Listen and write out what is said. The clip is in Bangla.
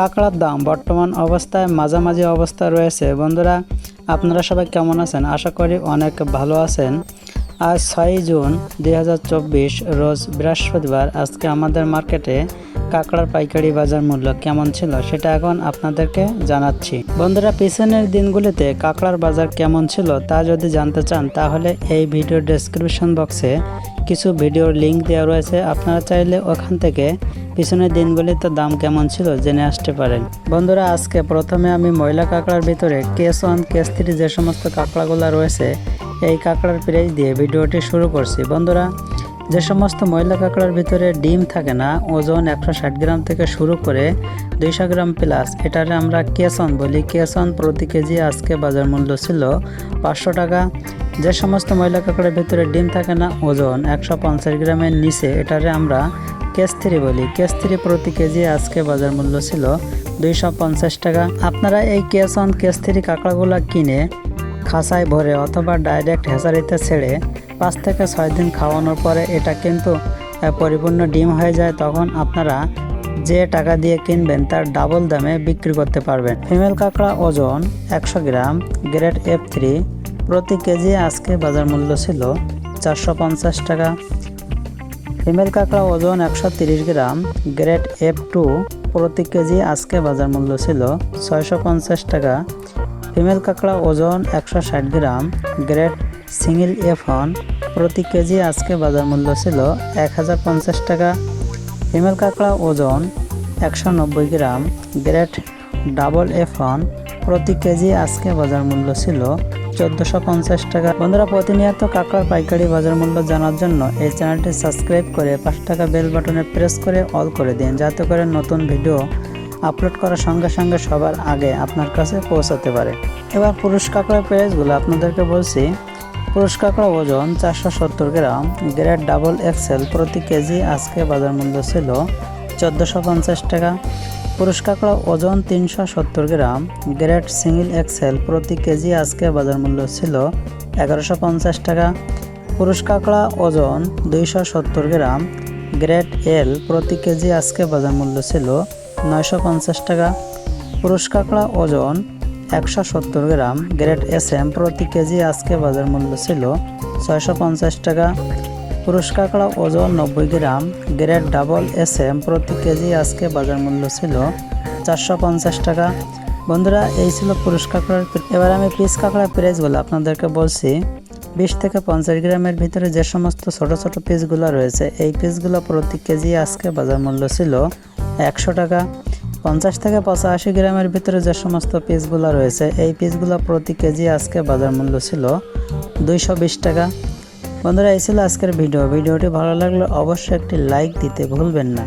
কাঁকড়ার দাম, বর্তমান অবস্থায় মাঝামাঝি অবস্থা রয়েছে। বন্ধুরা, আপনারা সবাই কেমন আছেন? আশা করি অনেক ভালো আছেন। আজ ছয়ই জুন দু হাজার চব্বিশ, রোজ বৃহস্পতিবার। আজকে আমাদের মার্কেটে কাঁকড়ার পাইকারি বাজার মূল্য কেমন ছিল সেটা এখন আপনাদেরকে জানাচ্ছি। বন্ধুরা, পিছনের দিনগুলিতে কাঁকড়ার বাজার কেমন ছিল তা যদি জানতে চান, তাহলে এই ভিডিও ডেসক্রিপশন বক্সে কিছু ভিডিওর লিঙ্ক দেওয়া রয়েছে, আপনারা চাইলে ওখান থেকে পিছনের দিনগুলিতে দাম কেমন ছিল জেনে আসতে পারেন। বন্ধুরা, আজকে প্রথমে আমি ময়লা কাঁকড়ার ভিতরে কেস ওয়ান, কেস থ্রি যে সমস্ত কাঁকড়াগুলো রয়েছে, এই কাঁকড়ার প্রাইস দিয়ে ভিডিওটি শুরু করছি। বন্ধুরা, যে সমস্ত ময়লা কাঁকড়ার ভিতরে ডিম থাকে না, ওজন একশো ষাট গ্রাম থেকে শুরু করে দুইশো গ্রাম প্লাস এটারে আমরা কেসন বলি। কেসন প্রতি কেজি আজকে বাজার মূল্য ছিল পাঁচশো টাকা। যে সমস্ত ময়লা কাঁকড়ের ভিতরে ডিম থাকে না, ওজন একশো পঞ্চাশ গ্রামের নিচে, এটারে আমরা কেস্ত্রি বলি। কেস্ত্রি প্রতি কেজি আজকে বাজার মূল্য ছিল দুইশো পঞ্চাশ টাকা। আপনারা এই কেস অন কেস্ত্রি কাঁকড়াগুলো কিনে খাসায় ভরে অথবা ডাইরেক্ট হেসারিতে ছেড়ে পাঁচ থেকে ছয় দিন খাওয়ানোর পরে এটা কিন্তু পরিপূর্ণ ডিম হয়ে যায়, তখন আপনারা যে টাকা দিয়ে কিনবেন তার ডাবল দামে বিক্রি করতে পারবেন। ফিমেল কাঁকড়া ওজন একশো gram, grade F three KG আজকে বাজার মূল্য ছিল চারশো পঞ্চাশ টাকা। ফিমেল কাঁকড়া ওজন একশো তিরিশ গ্রাম, গ্রেড এফ টু প্রতি কেজি আজকে বাজার মূল্য ছিল ছয়শো পঞ্চাশ টাকা। ফিমেল কাঁকড়া ওজন একশো ষাট gram, grade single F one প্রতি কেজি আজকে বাজার মূল্য ছিল এক হাজার পঞ্চাশ টাকা। ফিমেল কাঁকড়া ওজন একশো নব্বই gram, grade double F one প্রতি কেজি আজকে বাজার মূল্য ছিল চোদ্দোশো পঞ্চাশ টাকা। বন্ধুরা, প্রতিনিয়ত কাঁকড়ার পাইকারি বাজার মূল্য জানার জন্য এই চ্যানেলটি সাবস্ক্রাইব করে পাঁচ টাকা বেল বাটনে প্রেস করে অল করে দিন, যাতে করে নতুন ভিডিও আপলোড করার সঙ্গে সঙ্গে সবার আগে আপনার কাছে পৌঁছাতে পারে। এবার পুরুষ কাঁকড়ার প্রাইসগুলো আপনাদেরকে বলছি। পুরুষ কাঁকড়া ওজন চারশো সত্তর গ্রাম, গ্রেড ডাবল এক্সেল প্রতি কেজি আজকে বাজার মূল্য ছিল চোদ্দোশো পঞ্চাশ টাকা। পুরুষ কাঁকড়া ওজন তিনশো সত্তর গ্রাম, গ্রেড সিঙ্গেল এক্সেল প্রতি কেজি আজকে বাজার মূল্য ছিল এগারোশো পঞ্চাশ টাকা। পুরুষ কাঁকড়া ওজন দুইশো সত্তর গ্রাম, গ্রেড এল প্রতি কেজি আজকে বাজার মূল্য ছিল নয়শো পঞ্চাশ টাকা। পুরুষ কাঁকড়া ওজন একশো সত্তর গ্রাম, গ্রেড এস এম প্রতি কেজি আজকে বাজার মূল্য ছিল ছয়শো পঞ্চাশ টাকা। পুরুষ কাঁকড়া ওজন নব্বই gram, grade double S M প্রতি কেজি আজকে বাজার মূল্য ছিল চারশো পঞ্চাশ টাকা। বন্ধুরা, এই ছিল পুরুষ কাঁকড়ার এবার আমি পিস কাঁকড়ার প্রাইসগুলো আপনাদেরকে বলছি। বিশ থেকে পঞ্চাশ গ্রামের ভিতরে যে সমস্ত ছোট ছোট পিসগুলো রয়েছে, এই পিসগুলো প্রতি কেজি আজকে বাজার মূল্য ছিল একশো টাকা। পঞ্চাশ থেকে পঁচাশি গ্রামের ভিতরে যে সমস্ত পিসগুলো রয়েছে, এই পিসগুলো প্রতি কেজি আজকে বাজার মূল্য ছিল দুইশো বিশ টাকা। বন্ধুরা এই আজকের ভিডিও। ভিডিওটি ভালো লাগলে অবশ্যই একটি লাইক দিতে ভুলবেন না।